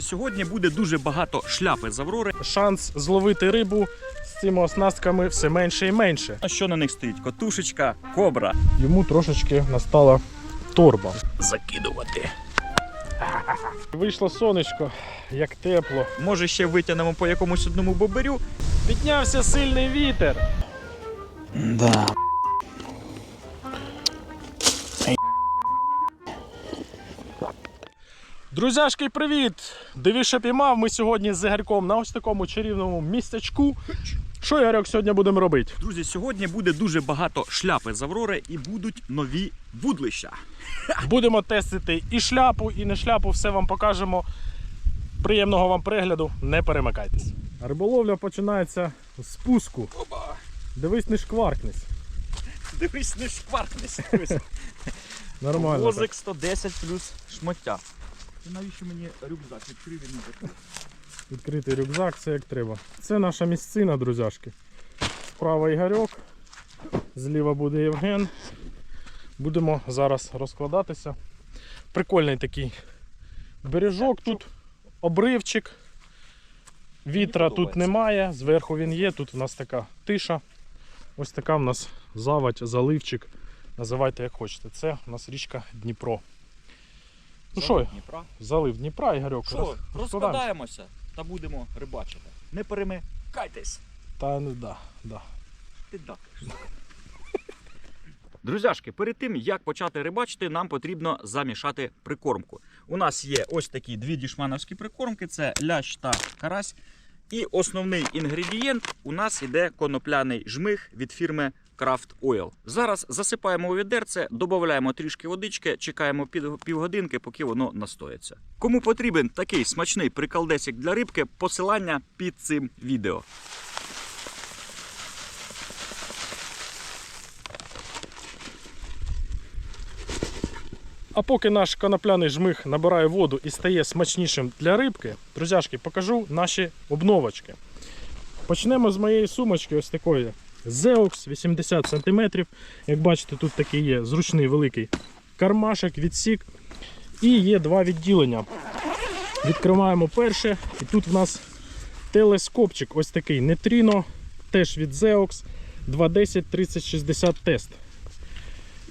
Сьогодні буде дуже багато шляпи з Аврори. Шанс зловити рибу з цими оснастками все менше і менше. А що на них стоїть? Котушечка, кобра. Йому трошечки настала торба. Закидувати. Вийшло сонечко, як тепло. Може, ще витягнемо по якомусь одному боберю. Піднявся сильний вітер. Да. Друзяшки, привіт! Диві, що піймав. Ми сьогодні з Ігорьком на ось такому чарівному містечку. Що, Ігорьок, сьогодні будемо робити? Друзі, сьогодні буде дуже багато шляпи з Аврори і будуть нові вудлища. Будемо тестити і шляпу, і не шляпу, все вам покажемо. Приємного вам перегляду, не перемикайтесь. Риболовля починається з спуску. Оба! Дивись, не шкваркнись. Дивись, не шкваркнись. Нормально. Возик 110 плюс шмоття. І навіщо мені рюкзак? Відкрив він не. Відкритий рюкзак, все як треба. Це наша місцина, друзяшки. Справа Ігорьок, зліва буде Євген. Будемо зараз розкладатися. Прикольний такий бережок тут, обривчик. Вітра тут немає, зверху він є, тут у нас така тиша. Ось така в нас завадь, заливчик. Називайте як хочете. Це у нас річка Дніпро. Ну що, Дніпра. залив Дніпра, Ігорьок. Що, розкладаємося. та будемо рибачити. Не перемикайтесь. Та ну да, да. Ти дакаєш. Друзяшки, перед тим як почати рибачити, нам потрібно замішати прикормку. У нас є ось такі дві дішмановські прикормки: це лящ та карась. І основний інгредієнт у нас іде конопляний жмих від фірми Craft Oil. Зараз засипаємо у відерце, додаємо трішки водички, чекаємо півгодинки, поки воно настоїться. Кому потрібен такий смачний приколдесик для рибки, посилання під цим відео. А поки наш конопляний жмих набирає воду і стає смачнішим для рибки, друзяшки, покажу наші обновочки. Почнемо з моєї сумочки, ось такої Zeox 80 см. Як бачите, тут такий є зручний великий кармашок, відсік. І є два відділення. Відкриваємо перше, і тут в нас телескопчик, ось такий Neutrino, теж від Zeox 210 3060 тест.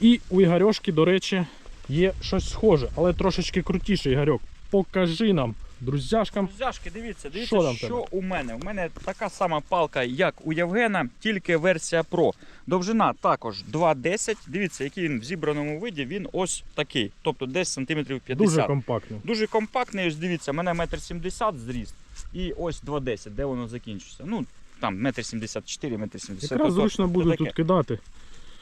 І у Ігорьошки, до речі, є щось схоже, але трошечки крутіше, Ігорьок. Покажи нам, друзяшкам. Друзяшки, дивіться, дивіться, Що що, там в тебе? у мене. У мене така сама палка, як у Євгена, тільки версія Pro. Довжина також 2,10. Дивіться, який він в зібраному виді, він ось такий. Тобто десь сантиметрів 50. Дуже компактно. Дуже компактний, ось дивіться, у мене 1,70 м зріст. І ось 2,10, де воно закінчиться. Ну, там 1,74 м, 1,70 м. Якраз зручно буде тут кидати.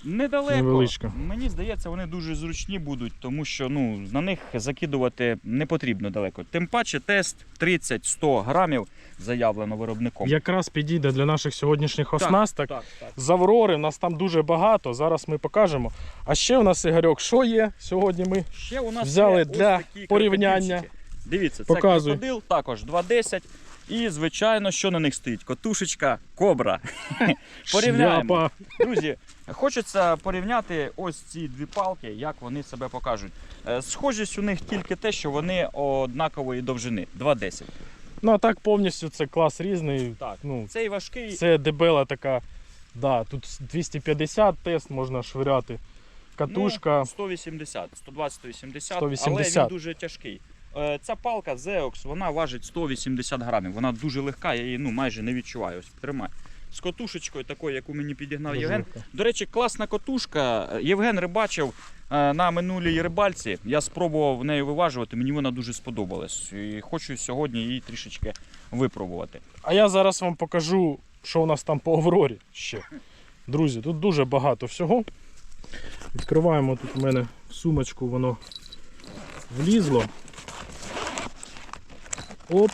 Недалеко. Мені здається, вони дуже зручні будуть, тому що ну, на них закидувати не потрібно далеко. Тим паче тест 30-100 грамів заявлено виробником. Якраз підійде для наших сьогоднішніх оснасток. Так, так. З Аврори, нас там дуже багато, зараз ми покажемо. А ще у нас, Ігорьок, що є сьогодні ми? Ще у нас Взяли для порівняння. Дивіться, Показуй. це крокодил, також 2,10. І, звичайно, що на них стоїть? Котушечка, кобра. Порівняємо. Друзі, хочеться порівняти ось ці дві палки, як вони себе покажуть. Е, Схожість у них тільки те, що вони однакової довжини 2,10. Ну а так повністю це клас різний. Так. Ну, Цей важкий. це дебела така. Да, тут 250 тест можна швиряти. Катушка. Ну, 180, 120-180, 180. але він дуже тяжкий. Е, Ця палка Zeox, вона важить 180 грамів. Вона дуже легка, я її ну, майже не відчуваю. Ось тримай. З котушечкою такою, яку мені підігнав Євген. До речі, класна котушка. Євген рибачив е, на минулій рибальці. Я спробував нею виважувати, мені вона дуже сподобалась. І хочу сьогодні її трішечки випробувати. А я зараз вам покажу, що у нас там по Аврорі ще. Друзі, тут дуже багато всього. Відкриваємо тут у мене сумочку, воно влізло. Оп.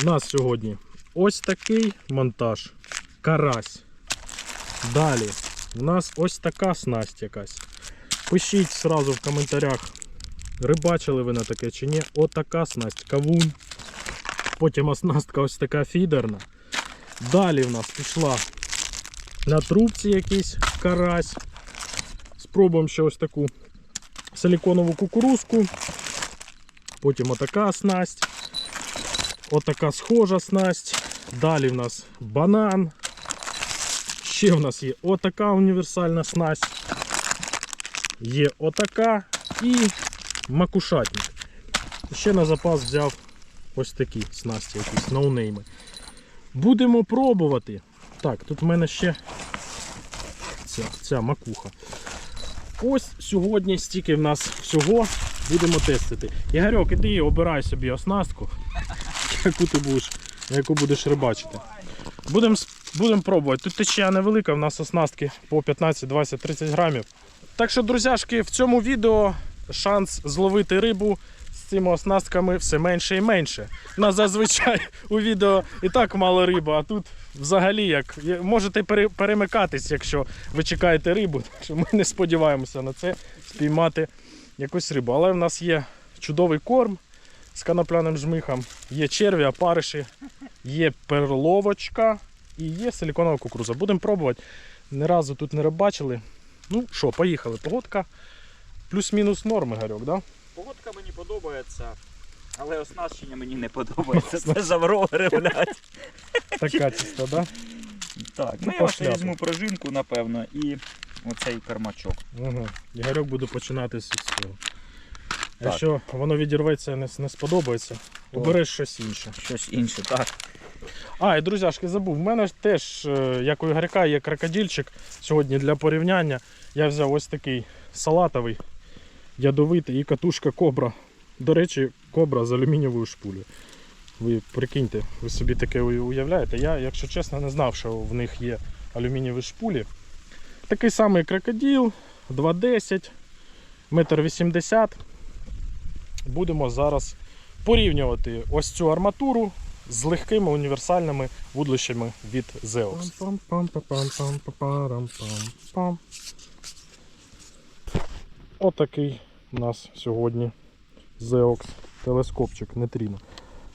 У нас сьогодні ось такий монтаж. Карась. Далі. У нас ось така снасть якась. Пишіть сразу в коментарях, рибачили ви на таке чи ні. Отака снасть, кавун. Потім оснастка ось така фідерна. Далі в нас пішла на трубці якийсь карась. Спробуємо ще ось таку силіконову кукурузку. Потім отака снасть. Отака схожа снасть. Далі в нас банан. Ще в нас є отака універсальна снасть. Є отака і макушатник. Ще на запас взяв ось такі снасті, якісь ноунейми. Будемо пробувати. Так, тут в мене ще ця, ця макуха. Ось сьогодні стільки в нас всього будемо тестити. Ігорьок, іди обирай собі оснастку, яку ти будеш, яку будеш рибачити. Будемо будем пробувати. Тут течія невелика, в нас оснастки по 15, 20, 30 грамів. Так що, друзяшки, в цьому відео шанс зловити рибу з цими оснастками все менше і менше. У нас зазвичай у відео і так мало риби, а тут взагалі як можете перемикатись, якщо ви чекаєте рибу. Так що ми не сподіваємося на це спіймати якусь рибу. Але в нас є чудовий корм з канапляним жмихом, є черві, опариші, є перловочка і є силіконова кукуруза. Будемо пробувати. Ні разу тут не рибачили. Ну що, поїхали. Погодка плюс-мінус норми, Гарьок, да? Погодка мені подобається, але оснащення мені не подобається. Це завровери, блядь. Така чиста, да? Так, Ну, ну я ще візьму пружинку, напевно, і оцей кармачок. Угу. Ігорьок буде починати з цього. Так. Якщо воно відірветься і не, не сподобається, То- обереш щось інше. Щось інше, так. А, і друзяшки, забув. В мене теж, е, як у Ігорька, є крокодильчик. Сьогодні для порівняння. Я взяв ось такий салатовий, ядовитий і катушка кобра. До речі, кобра з алюмінієвою шпулею. Ви прикиньте, ви собі таке уявляєте. Я, якщо чесно, не знав, що в них є алюмінієві шпулі. Такий самий крокодил, 2,10, метр 80. Будемо зараз порівнювати ось цю арматуру з легкими універсальними вудлищами від Zeox. Отакий у нас сьогодні Zeox телескопчик Нетріно.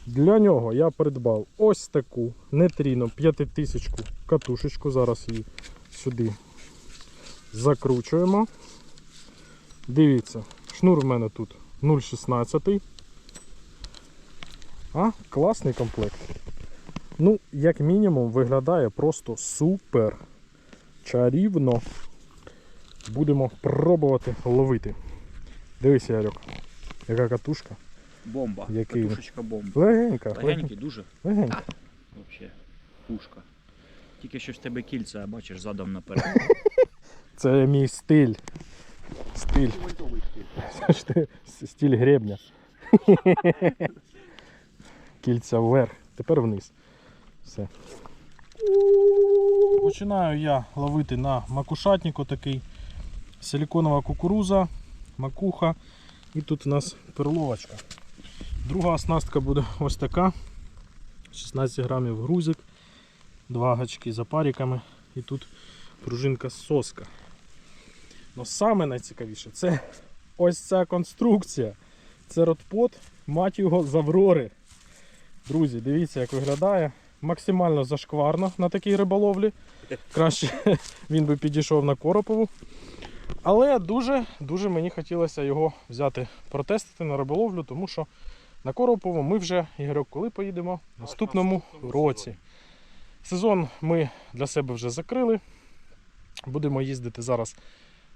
Для нього я придбав ось таку Нетріно 5000 катушечку. Зараз її сюди закручуємо. Дивіться, шнур в мене тут 0,16. А, класний комплект. Ну, як мінімум, виглядає просто супер чарівно. Будемо пробувати ловити. Дивись, Ярик, яка катушка. Бомба. Який? Катушечка бомба. Легенька, Легенький дуже. легенька. Взагалі. Пушка. Тільки що в тебе кільця, бачиш, задом наперед. Це мій стиль. Стиль. Стиль гребня. Кільця вверх, тепер вниз. Все. Починаю я ловити на макушатнику такий. Силіконова кукуруза, макуха. І тут у нас перловочка. Друга оснастка буде ось така. 16 грамів грузик, два гачки за париками. І тут пружинка соска. Но саме найцікавіше це ось ця конструкція. Це ротпот, мать його з. Друзі, дивіться, як виглядає. Максимально зашкварно на такій риболовлі. Краще він би підійшов на Коропову. Але дуже, дуже мені хотілося його взяти, протестити на риболовлю, тому що на Коропову ми вже, Ігорьок, коли поїдемо? В наступному році. Сезон ми для себе вже закрили. Будемо їздити зараз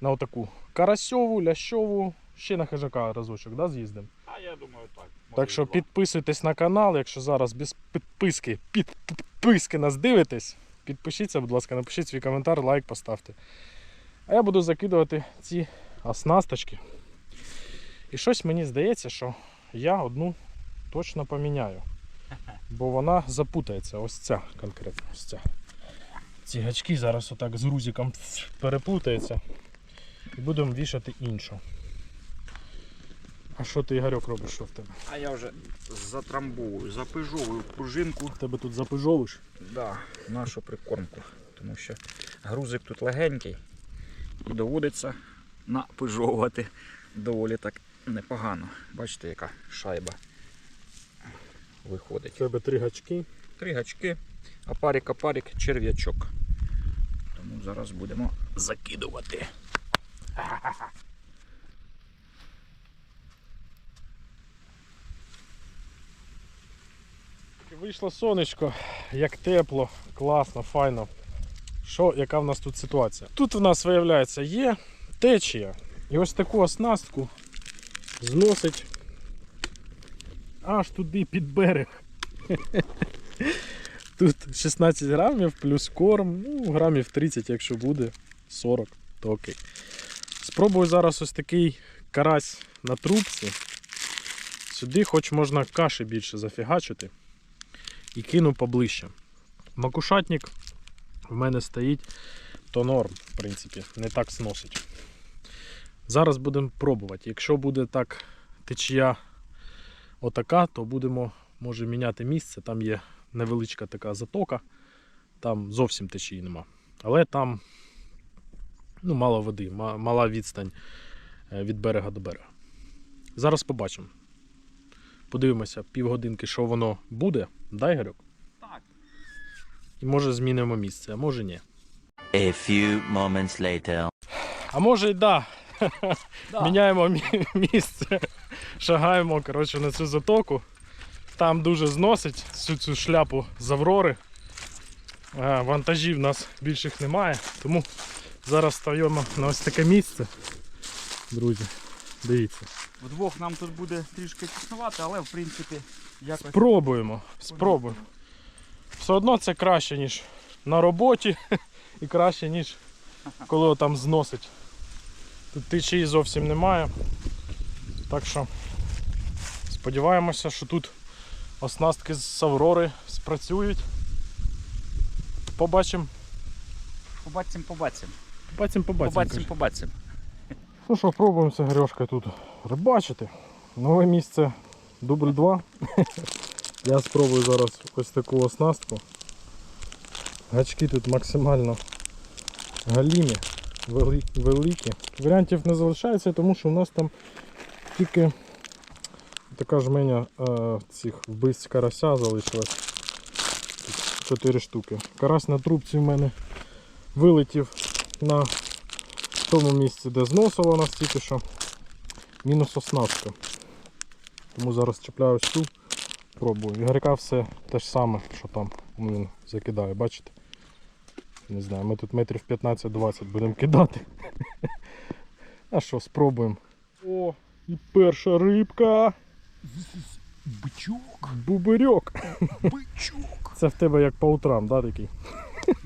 на отаку карасьову, лящову, ще на хижака разочок, да, з'їздимо. А я думаю, так. Так що підписуйтесь на канал, якщо зараз без підписки, підписки нас дивитесь, підпишіться, будь ласка, напишіть свій коментар, лайк поставте. А я буду закидувати ці оснасточки. І щось мені здається, що я одну точно поміняю. Бо вона запутається. Ось ця конкретно. Ось ця. Ці гачки зараз отак з грузиком переплутаються. І будемо вішати іншу. А що ти, Ігорьок, робиш що в тебе? А я вже затрамбовую, запижовую пружинку. Тебе тут запижовиш? Да, нашу прикормку. Тому що грузик тут легенький і доводиться напижовувати доволі так непогано. Бачите, яка шайба виходить. У тебе три гачки. Три гачки, а парик, черв'ячок. Тому зараз будемо закидувати. Вийшло сонечко, як тепло, класно, файно. Що, яка в нас тут ситуація? Тут в нас, виявляється, є течія. І ось таку оснастку зносить аж туди під берег. Тут 16 грамів плюс корм, ну, грамів 30, якщо буде, 40, то окей. Спробую зараз ось такий карась на трубці. Сюди хоч можна каші більше зафігачити. І кину поближче. Макушатник в мене стоїть, то норм, в принципі, не так сносить. Зараз будемо пробувати. Якщо буде так течія отака, то будемо може міняти місце. Там є невеличка така затока, там зовсім течії нема. Але там ну, мало води, мала відстань е, від берега до берега. Зараз побачимо. Подивимося півгодинки, що воно буде. Дай Ігорьок. Так. І може змінимо місце, а може ні. A few moments later. А може й да. Да. Міняємо місце. Шагаємо коротше, на цю затоку. Там дуже зносить всю цю шляпу з Аврори. Е, Вантажів у нас більших немає, тому зараз стаємо на ось таке місце. Друзі, дивіться. Вдвох нам тут буде трішки тіснувати, але в принципі якось. Спробуємо. Спробуємо. Все одно це краще, ніж на роботі і краще, ніж коли там зносить. Тут течії зовсім немає. Так що сподіваємося, що тут оснастки з Аврори спрацюють. Побачимо. Побачимо, побачимо. Побачимо, побачимо. Побачимо, побачимо. Ну що, пробуємося Грьошка тут рибачити. Нове місце дубль 2. Я спробую зараз ось таку оснастку. Гачки тут максимально галімі, великі. Варіантів не залишається, тому що у нас там тільки така жменя е, цих вбивць карася залишилась. Тут Чотири штуки. Карась на трубці в мене вилетів на тому місці, де зносило нас тільки що. Мінус оснастка. Тому зараз чіпляю цю, пробую. Ігоряка все те ж саме, що там він закидає, бачите? Не знаю, ми тут метрів 15-20 будемо кидати. А що, спробуємо. О, і перша рибка. Бичок, Бубирьок. бичок. Це в тебе як по утрам, да, такий?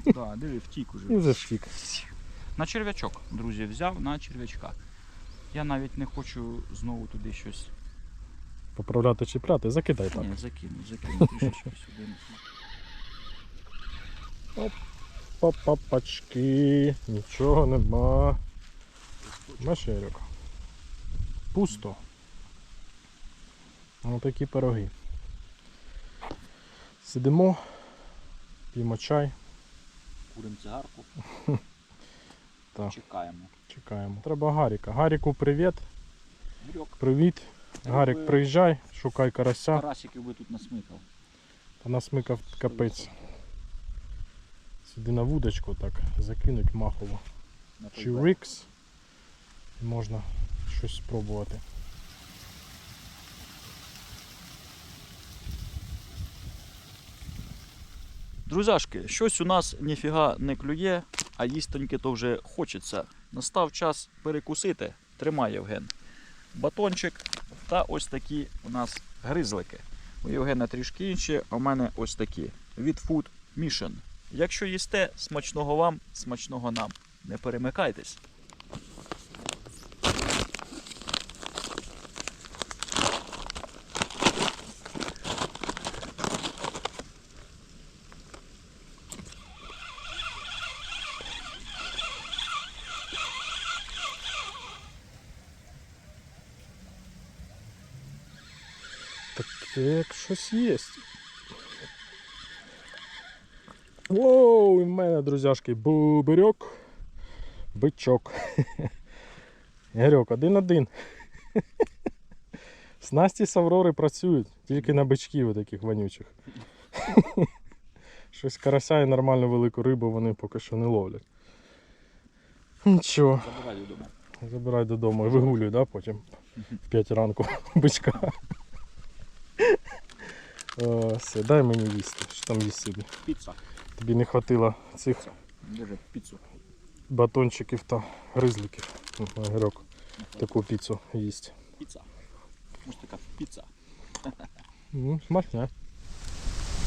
Да, диви, втік уже. І вже втік. На черв'ячок, друзі, взяв на черв'ячка. Я навіть не хочу знову туди щось. Поправляти чіпляти, закидай так. Ні, закину, закину трішечки сюди. Папачки, нічого нема. Машерик. Пусто. Ось такі пироги. Сидимо, п'ємо чай, Курим цигарку. Так. Чекаємо. чекаємо. Треба Гаріка. Гаріку привіт. Грьок. Привіт. Гарік, приїжджай, шукай карася. Карасиків би тут насмикав. Та насмикав капець. Сюди на вудочку так закинуть махово. Чи рикс. Можна щось спробувати. Друзяшки, щось у нас ніфіга не клює, а їстоньки то вже хочеться. Настав час перекусити. Тримай, Євген. Батончик та ось такі у нас гризлики. У Євгена трішки інші, а у мене ось такі. Від Food Mission. Якщо їсте, смачного вам, смачного нам. Не перемикайтесь. Так як щось є. Воу, і в мене, друзяшки, бубирьок, бичок. Ігорьок, один-один. Снасті з Аврори працюють, тільки на бичків таких вонючих. Щось карася і нормально велику рибу вони поки що не ловлять. Нічого, Забирай додому. забирай додому і вигулюй, да, потім в 5 ранку бичка. Все, дай мені їсти. Що там їсть собі? Піца. Тобі не хватило цих Дуже піцу. батончиків та гризликів. Огірок таку піцу їсть. Піца. Ось така піца. Ну, смачне.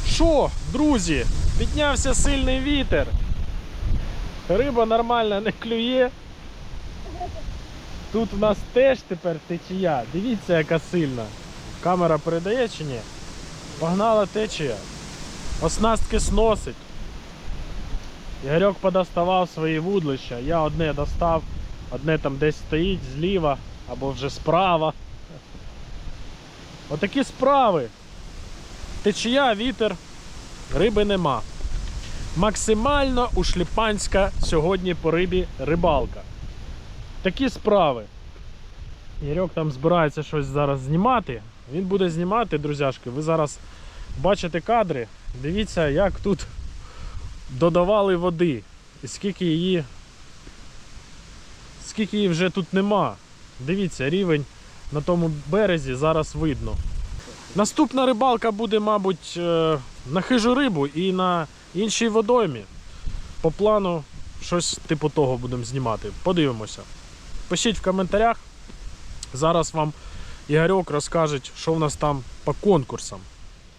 Що, друзі, піднявся сильний вітер. Риба нормально не клює. Тут в нас теж тепер течія. Дивіться, яка сильна. Камера передає чи ні? Погнала течія. Оснастки сносить. Ігорьок подоставав свої вудлища. Я одне достав, одне там десь стоїть зліва або вже справа. Отакі справи. Течія, вітер, риби нема. Максимально ушліпанська сьогодні по рибі рибалка. Такі справи. Ігорьок там збирається щось зараз знімати. Він буде знімати, друзяшки. Ви зараз бачите кадри. Дивіться, як тут додавали води. І скільки її. Скільки її вже тут нема. Дивіться, рівень на тому березі зараз видно. Наступна рибалка буде, мабуть, е, на хижу рибу і на іншій водоймі. По плану щось типу того будемо знімати. Подивимося. Пишіть в коментарях. Зараз вам Ігорьок розкаже, що в нас там по конкурсам.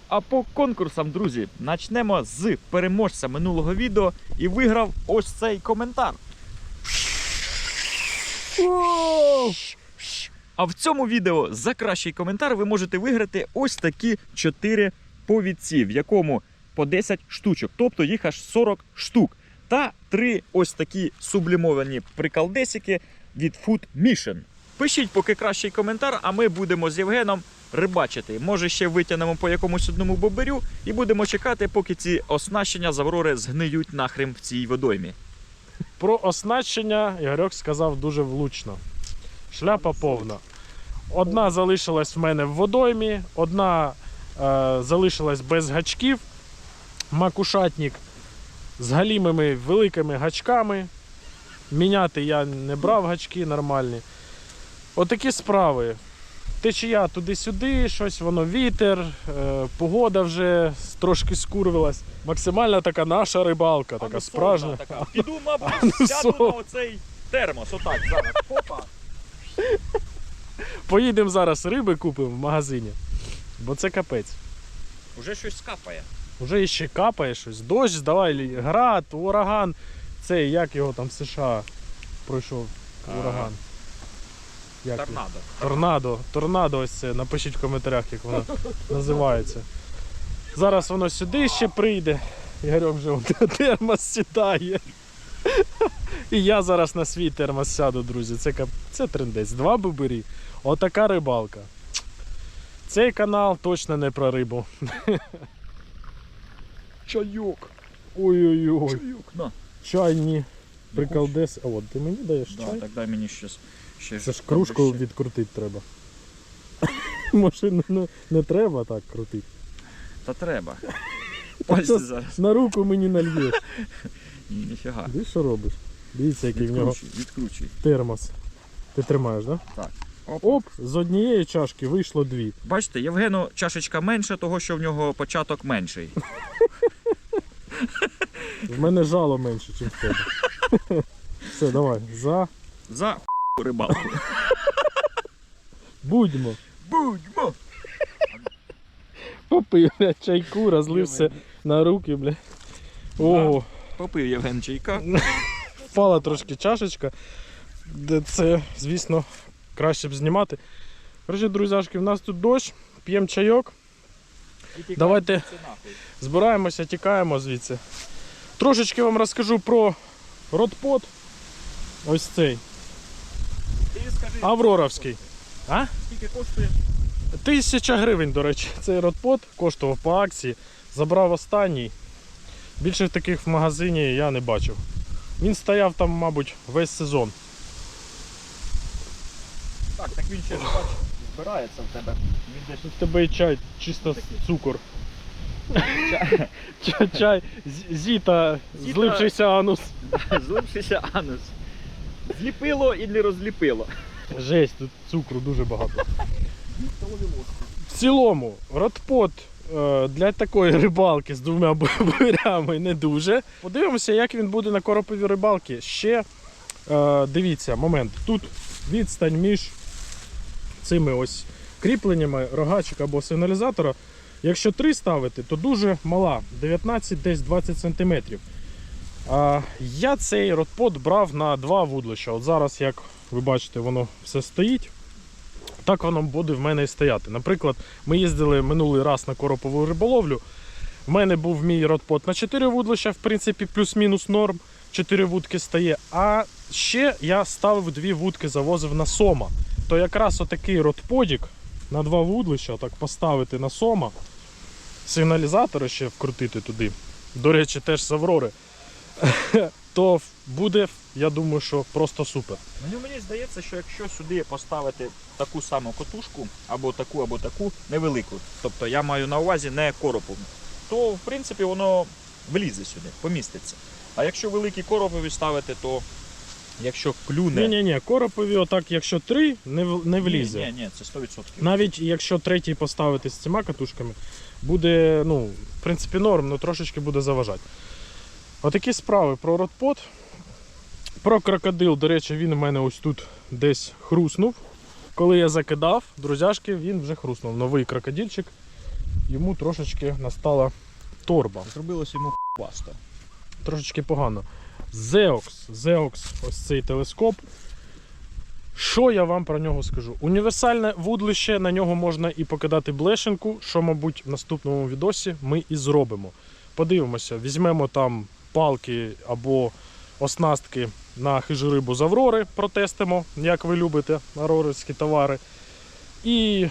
А по конкурсам, друзі, почнемо з переможця минулого відео і виграв ось цей коментар. А в цьому відео за кращий коментар ви можете виграти ось такі 4 повідці, в якому по 10 штучок, тобто їх аж 40 штук. Та 3 ось такі сублімовані приколдесики від Food Mission. Пишіть поки кращий коментар, а ми будемо з Євгеном рибачити. Може, ще витягнемо по якомусь одному боберю і будемо чекати, поки ці оснащення з Аврори згниють нахрем в цій водоймі. Про оснащення Ігорьок сказав дуже влучно. Шляпа повна. Одна залишилась в мене в водоймі, одна е, залишилась без гачків. Макушатник з галімими великими гачками. Міняти я не брав гачки нормальні. Отакі справи. Течія туди-сюди, щось воно вітер, е, погода вже трошки скурвилась. Максимально така наша рибалка, така справжня. Піду, мабуть, сяду на оцей термос. Отак зараз. Опа. Поїдемо зараз риби купимо в магазині. Бо це капець. Уже щось скапає. Уже іще капає щось. Дощ, давай, град, ураган. Цей, як його там в США пройшов А, ураган. Як? Торнадо. Торнадо. Торнадо ось це. Напишіть в коментарях, як воно називається. Зараз воно сюди ще прийде. Ігорьок вже термос сідає. І я зараз на свій термос сяду, друзі. Це, кап- це трендець. Два бубирі. Отака рибалка. Цей канал точно не про рибу. Чайок. Ой-ой-ой. Чайок. На. Чайні. Приколдес. А от ти мені даєш Да, чай? так дай мені щось. Ще Це ж кружку ще. відкрутити треба. Не, не, не треба так крутити. Та треба. Пальці зараз. На руку мені нальєш. Ні, ніфіга. Ти що робиш? Дивіться, який в нього Відкручуй, відкручуй. термос. Ти тримаєш, так? Да? Так. Оп. Оп, з однієї чашки вийшло дві. Бачите, Євгену чашечка менша, того що в нього початок менший. В мене жало менше, ніж в тебе. Все, давай. За За рибалку. будьмо. Будьмо! Попив, бля, чайку, розлився на руки, бля. Ого, Попив Євген чайка. впала трошки чашечка. Де це, звісно, краще б знімати. Коротше, друзяшки, в нас тут дощ, п'ємо чайок. Давайте збираємося, тікаємо звідси. Трошечки вам розкажу про ротпот. Ось цей. Скажи, Авроровський. А? скільки коштує? Тисяча гривень, до речі, цей ротпот коштував по акції. Забрав останній. Більше таких в магазині я не бачив. Він стояв там, мабуть, весь сезон. Так, так він ще ж збирається в тебе. Він десь У тебе і чай, чисто цукор. Чай. Чай, зіта, Зіта. злившийся анус. Злившися анус. Зліпило і не розліпило. Жесть, тут цукру дуже багато. В цілому, ротпот е, для такої рибалки з двома бурями не дуже. Подивимося, як він буде на короповій рибалці. Ще е, дивіться, момент. Тут відстань між цими ось кріпленнями рогачика або сигналізатора. Якщо 3 ставити, то дуже мала, 19 десь 20 см. А, я цей ротпот брав на два вудлища. От зараз, як ви бачите, воно все стоїть. Так воно буде в мене і стояти. Наприклад, ми їздили минулий раз на коропову риболовлю. В мене був мій ротпот на 4 вудлища, в принципі, плюс-мінус норм. 4 вудки стає. А ще я ставив дві вудки, завозив на сома. То якраз отакий ротподік на два вудлища, так поставити на сома, сигналізатори ще вкрутити туди. До речі, теж з Аврори. То буде, я думаю, що просто супер. Ну, мені здається, що якщо сюди поставити таку саму котушку, або таку, або таку, невелику, тобто я маю на увазі не коропову, то в принципі воно влізе сюди, поміститься. А якщо великі коропові ставити, то якщо клюне. Ні, ні, ні, коропові, отак, якщо три, не, не влізе. Ні, ні, це 100%. Навіть якщо третій поставити з цими катушками, буде, ну, в принципі, норм, але трошечки буде заважати. Отакі справи про ротпот. Про крокодил, до речі, він у мене ось тут десь хруснув. Коли я закидав, друзяшки, він вже хруснув. Новий крокодильчик. Йому трошечки настала торба. Зробилось йому паста. Трошечки погано. Zeox, Zeox, ось цей телескоп. Що я вам про нього скажу? Універсальне вудлище, на нього можна і покидати блешенку, що, мабуть, в наступному відосі ми і зробимо. Подивимося, візьмемо там палки або оснастки на хижу рибу з Аврори, протестимо, як ви любите, аврорські товари. І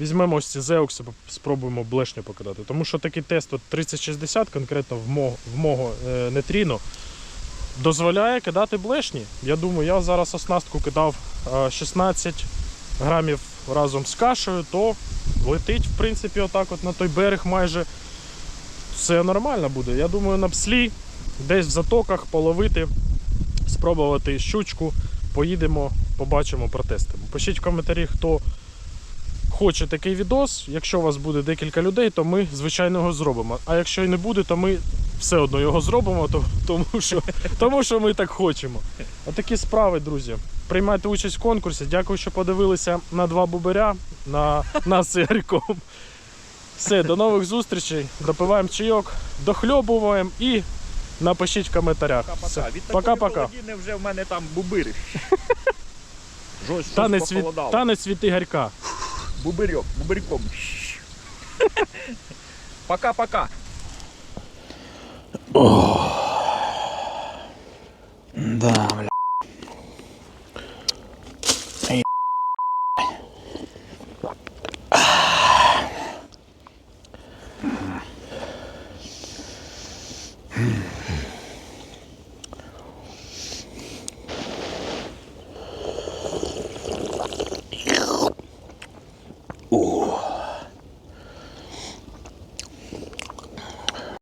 візьмемо ось ці Zeox, спробуємо блешню покидати. Тому що такий тест от 3060, конкретно в мого, в мого е, нетріно, дозволяє кидати блешні. Я думаю, я зараз оснастку кидав 16 грамів разом з кашею, то летить, в принципі, отак от на той берег майже. Все нормально буде. Я думаю, на пслі, десь в затоках половити, спробувати щучку. Поїдемо, побачимо, протестимо. Пишіть в коментарі, хто хоче такий відос. Якщо у вас буде декілька людей, то ми, звичайно, його зробимо. А якщо і не буде, то ми все одно його зробимо, то, тому, що, тому що ми так хочемо. Отакі справи, друзі приймайте участь в конкурсі. Дякую, що подивилися на два бубиря на нас з Все, до нових зустрічей. Допиваємо чайок, дохльобуємо і напишіть в коментарях. Пока-пока. холодіни вже в мене там бубири. Танець від Ігорька. Бубирьок, бубирьком. Пока-пока. Да, бля.